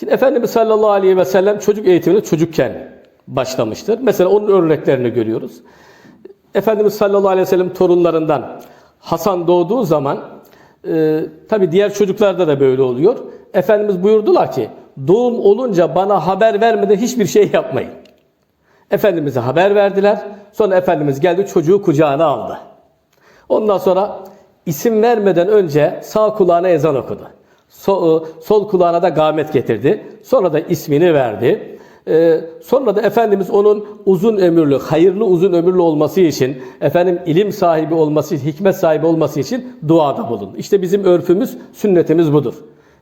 Şimdi Efendimiz sallallahu aleyhi ve sellem çocuk eğitimine çocukken başlamıştır. Mesela onun örneklerini görüyoruz. Efendimiz sallallahu aleyhi ve sellem torunlarından Hasan doğduğu zaman e, tabi diğer çocuklarda da böyle oluyor. Efendimiz buyurdular ki doğum olunca bana haber vermeden hiçbir şey yapmayın. Efendimiz'e haber verdiler. Sonra Efendimiz geldi çocuğu kucağına aldı. Ondan sonra isim vermeden önce sağ kulağına ezan okudu. So- e, sol kulağına da gamet getirdi. Sonra da ismini verdi. Ee, sonra da Efendimiz onun uzun ömürlü, hayırlı uzun ömürlü olması için, efendim ilim sahibi olması, hikmet sahibi olması için duada bulundu. İşte bizim örfümüz, sünnetimiz budur.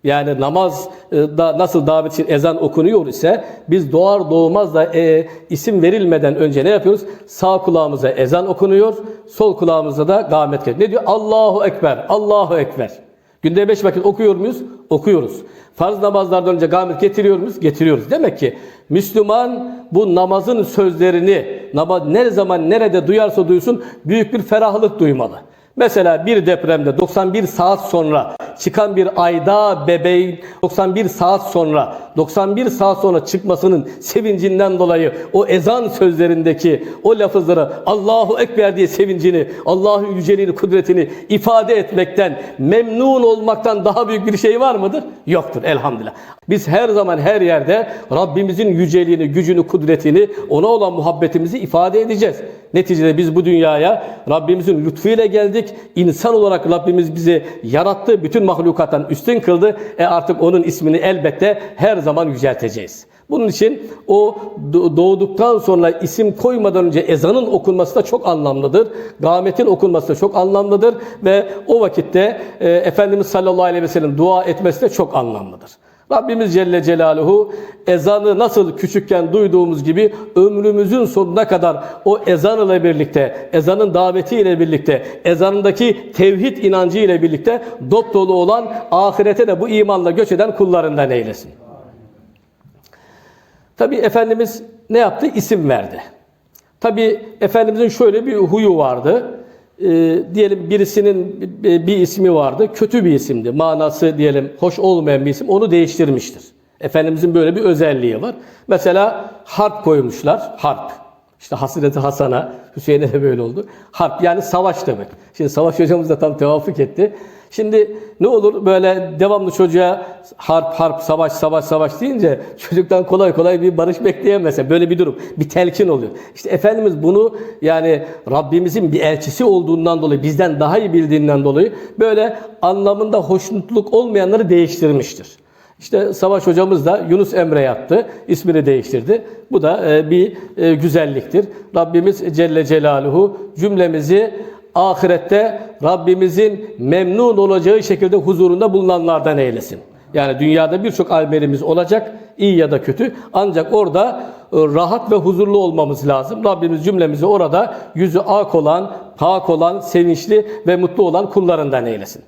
Yani namaz e, da nasıl davet için ezan okunuyor ise biz doğar doğmaz da e, isim verilmeden önce ne yapıyoruz? Sağ kulağımıza ezan okunuyor, sol kulağımıza da gamet geliyor. Ne diyor? Allahu Ekber, Allahu Ekber. Günde beş vakit okuyor muyuz? Okuyoruz. Farz namazlardan önce gamet getiriyor muyuz? Getiriyoruz. Demek ki Müslüman bu namazın sözlerini namaz ne zaman nerede duyarsa duysun büyük bir ferahlık duymalı. Mesela bir depremde 91 saat sonra çıkan bir ayda bebeğin 91 saat sonra 91 saat sonra çıkmasının sevincinden dolayı o ezan sözlerindeki o lafızları Allahu Ekber diye sevincini, Allahu yüceliğini, kudretini ifade etmekten, memnun olmaktan daha büyük bir şey var mıdır? Yoktur elhamdülillah. Biz her zaman her yerde Rabbimizin yüceliğini, gücünü, kudretini, ona olan muhabbetimizi ifade edeceğiz. Neticede biz bu dünyaya Rabbimizin lütfuyla geldik. İnsan olarak Rabbimiz bizi yarattı. Bütün mahlukattan üstün kıldı. E artık onun ismini elbette her zaman yücelteceğiz. Bunun için o doğduktan sonra isim koymadan önce ezanın okunması da çok anlamlıdır. Gametin okunması da çok anlamlıdır. Ve o vakitte e, Efendimiz sallallahu aleyhi ve sellem dua etmesi de çok anlamlıdır. Rabbimiz Celle Celaluhu ezanı nasıl küçükken duyduğumuz gibi ömrümüzün sonuna kadar o ezan ile birlikte, ezanın daveti ile birlikte, ezanındaki tevhid inancı ile birlikte dop dolu olan ahirete de bu imanla göç eden kullarından eylesin. Tabi Efendimiz ne yaptı? İsim verdi. Tabi Efendimizin şöyle bir huyu vardı. Ee, diyelim birisinin bir ismi vardı. Kötü bir isimdi. Manası diyelim hoş olmayan bir isim. Onu değiştirmiştir. Efendimizin böyle bir özelliği var. Mesela harp koymuşlar. Harp. İşte Hazreti Hasan'a, Hüseyin'e de böyle oldu. Harp yani savaş demek. Şimdi Savaş hocamız da tam tevafuk etti. Şimdi ne olur böyle devamlı çocuğa harp harp savaş savaş savaş deyince çocuktan kolay kolay bir barış bekleyemezse böyle bir durum bir telkin oluyor. İşte Efendimiz bunu yani Rabbimizin bir elçisi olduğundan dolayı bizden daha iyi bildiğinden dolayı böyle anlamında hoşnutluk olmayanları değiştirmiştir. İşte Savaş hocamız da Yunus Emre yaptı. ismini değiştirdi. Bu da e, bir e, güzelliktir. Rabbimiz Celle Celaluhu cümlemizi ahirette Rabbimizin memnun olacağı şekilde huzurunda bulunanlardan eylesin. Yani dünyada birçok almerimiz olacak, iyi ya da kötü. Ancak orada e, rahat ve huzurlu olmamız lazım. Rabbimiz cümlemizi orada yüzü ak olan, pak olan, sevinçli ve mutlu olan kullarından eylesin.